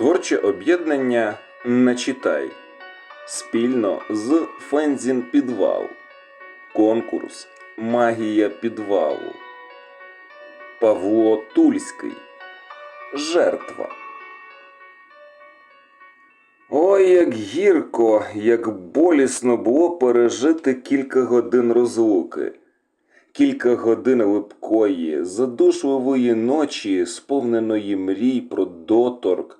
Творче об'єднання Начитай спільно з Фензін Підвал. Конкурс Магія підвалу. Павло Тульський. Жертва. Ой, як гірко, як болісно було пережити кілька годин розлуки. Кілька годин липкої, задушливої ночі, сповненої мрій про доторк,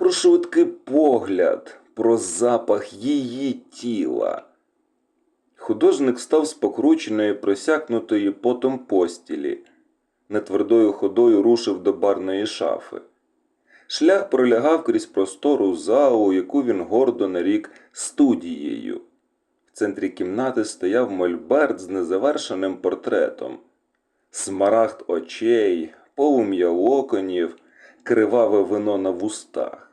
про швидкий погляд, про запах її тіла. Художник став з покрученої, просякнутої потом постілі, нетвердою ходою рушив до барної шафи. Шлях пролягав крізь простору залу, яку він гордо нарік студією. В центрі кімнати стояв мольберт з незавершеним портретом. Смарагд очей, полум'я локонів, криваве вино на вустах.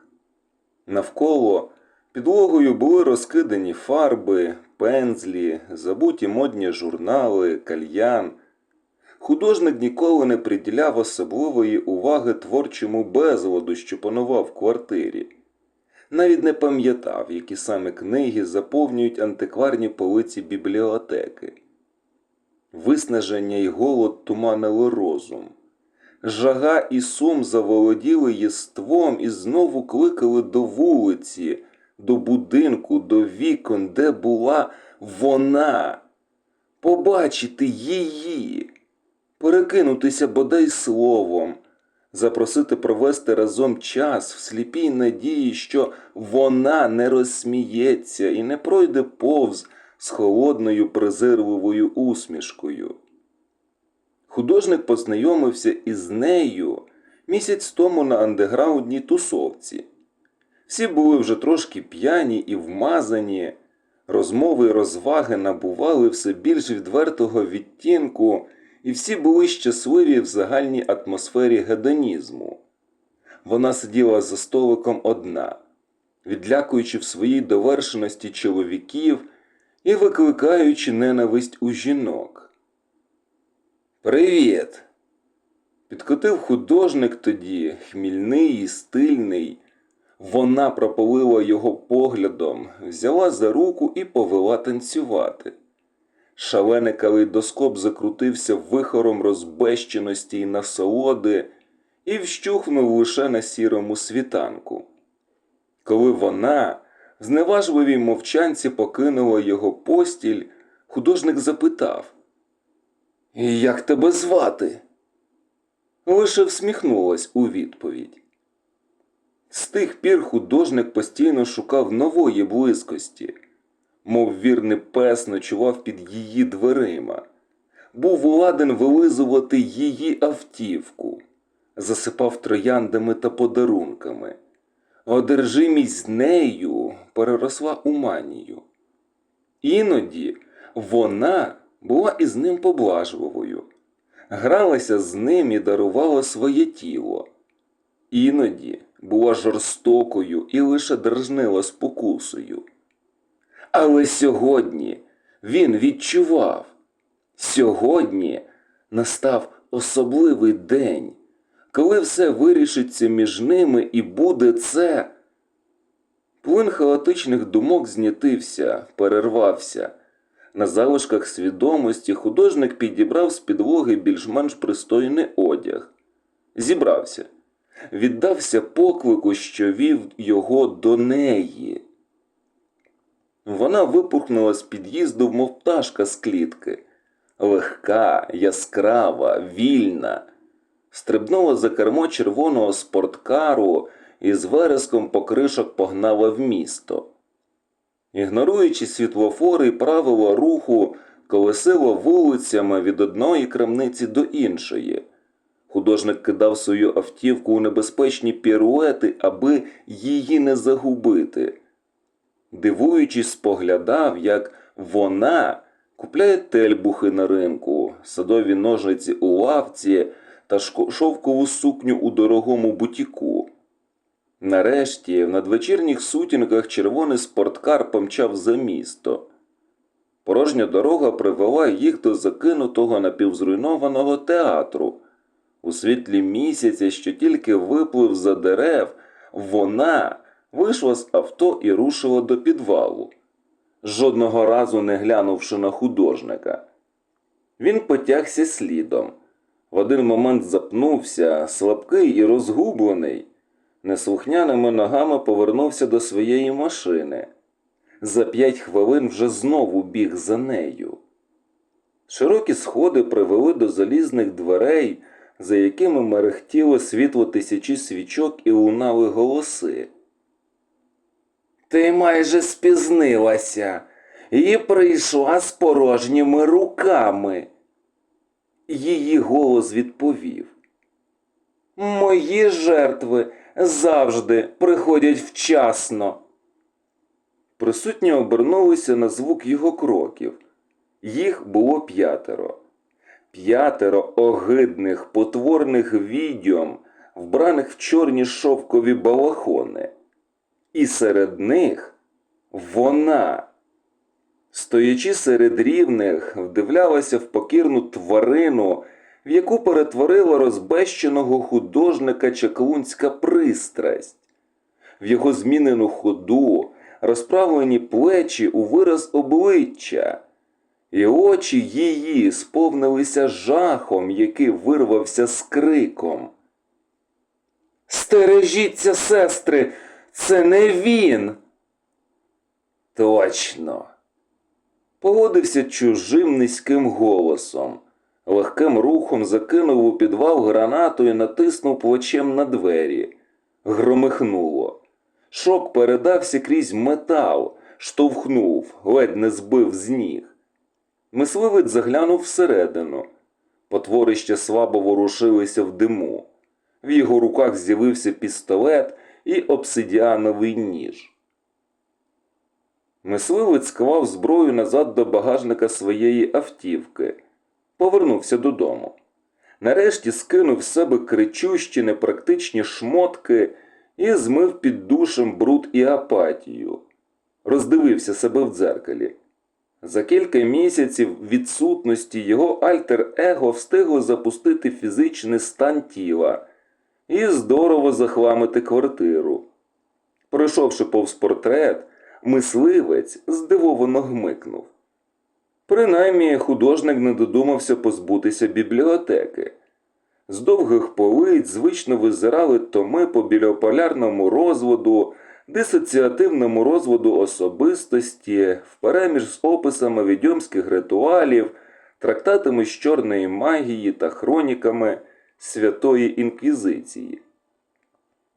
Навколо підлогою були розкидані фарби, пензлі, забуті модні журнали, кальян. Художник ніколи не приділяв особливої уваги творчому безладу, що панував в квартирі. Навіть не пам'ятав, які саме книги заповнюють антикварні полиці бібліотеки. Виснаження й голод туманили розум. Жага і сум заволоділи єством і знову кликали до вулиці, до будинку, до вікон, де була вона. Побачити її, перекинутися бодай словом, запросити провести разом час в сліпій надії, що вона не розсміється і не пройде повз з холодною презирливою усмішкою. Художник познайомився із нею місяць тому на андеграундній тусовці. Всі були вже трошки п'яні і вмазані, розмови й розваги набували все більш відвертого відтінку, і всі були щасливі в загальній атмосфері гедонізму. Вона сиділа за столиком одна, відлякуючи в своїй довершеності чоловіків і викликаючи ненависть у жінок. Привіт! Підкотив художник тоді, хмільний і стильний. Вона пропалила його поглядом, взяла за руку і повела танцювати. Шалений калейдоскоп закрутився вихором розбещеності й насолоди і вщухнув лише на сірому світанку. Коли вона в зневажливій мовчанці покинула його постіль, художник запитав Як тебе звати? Лише всміхнулась у відповідь. З тих пір художник постійно шукав нової близькості, мов вірний пес ночував під її дверима, був ладен вилизувати її автівку, засипав трояндами та подарунками. Одержимість з нею переросла у манію. Іноді вона була із ним поблажливою, гралася з ним і дарувала своє тіло. Іноді була жорстокою і лише дражнила спокусою. Але сьогодні він відчував, сьогодні настав особливий день, коли все вирішиться між ними і буде це. Плин хаотичних думок знятився, перервався. На залишках свідомості художник підібрав з підлоги більш-менш пристойний одяг. Зібрався, віддався поклику, що вів його до неї. Вона випухнула з під'їзду, мов пташка з клітки. Легка, яскрава, вільна. Стрибнула за кермо червоного спорткару і з вереском покришок погнала в місто. Ігноруючи світлофори і правила руху, колесила вулицями від одної крамниці до іншої. Художник кидав свою автівку у небезпечні піруети, аби її не загубити. Дивуючись, споглядав, як вона купляє тельбухи на ринку, садові ножиці у лавці та шовкову сукню у дорогому бутіку. Нарешті, в надвечірніх сутінках червоний спорткар помчав за місто. Порожня дорога привела їх до закинутого напівзруйнованого театру. У світлі місяця, що тільки виплив за дерев, Вона вийшла з авто і рушила до підвалу, жодного разу не глянувши на художника. Він потягся слідом. В один момент запнувся, слабкий і розгублений. Неслухняними ногами повернувся до своєї машини. За п'ять хвилин вже знову біг за нею. Широкі сходи привели до залізних дверей, за якими мерехтіло світло тисячі свічок і лунали голоси. Ти майже спізнилася і прийшла з порожніми руками. Її голос відповів. Мої жертви завжди приходять вчасно. Присутні обернулися на звук його кроків. Їх було п'ятеро. П'ятеро огидних, потворних відьом, вбраних в чорні шовкові балахони. І серед них вона. Стоячи серед рівних, вдивлялася в покірну тварину, в яку перетворила розбещеного художника чаклунська пристрасть, в його змінену ходу, розправлені плечі у вираз обличчя, і очі її сповнилися жахом, який вирвався з криком. Стережіться, сестри, це не він. Точно. Погодився чужим низьким голосом. Легким рухом закинув у підвал гранату і натиснув плечем на двері. Громихнуло. Шок передався крізь метал, штовхнув, ледь не збив з ніг. Мисливець заглянув всередину. Потвори ще слабо ворушилися в диму. В його руках з'явився пістолет і обсидіановий ніж. Мисливець склав зброю назад до багажника своєї автівки, повернувся додому. Нарешті скинув з себе кричущі непрактичні шмотки і змив під душем бруд і апатію. Роздивився себе в дзеркалі. За кілька місяців відсутності його альтер-его встигло запустити фізичний стан тіла і здорово захламити квартиру. Пройшовши повз портрет, мисливець здивовано гмикнув. Принаймні художник не додумався позбутися бібліотеки. З довгих полиць звично визирали томи по білополярному розводу, дисоціативному розводу особистості, впереміж з описами відьомських ритуалів, трактатами з чорної магії та хроніками Святої Інквізиції.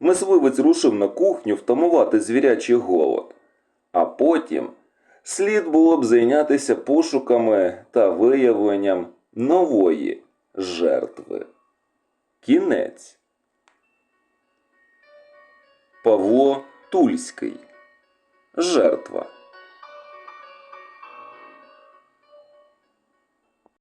Мисливець рушив на кухню втамувати звірячий голод, а потім слід було б зайнятися пошуками та виявленням нової жертви. Кінець. Павло Тульський. Жертва.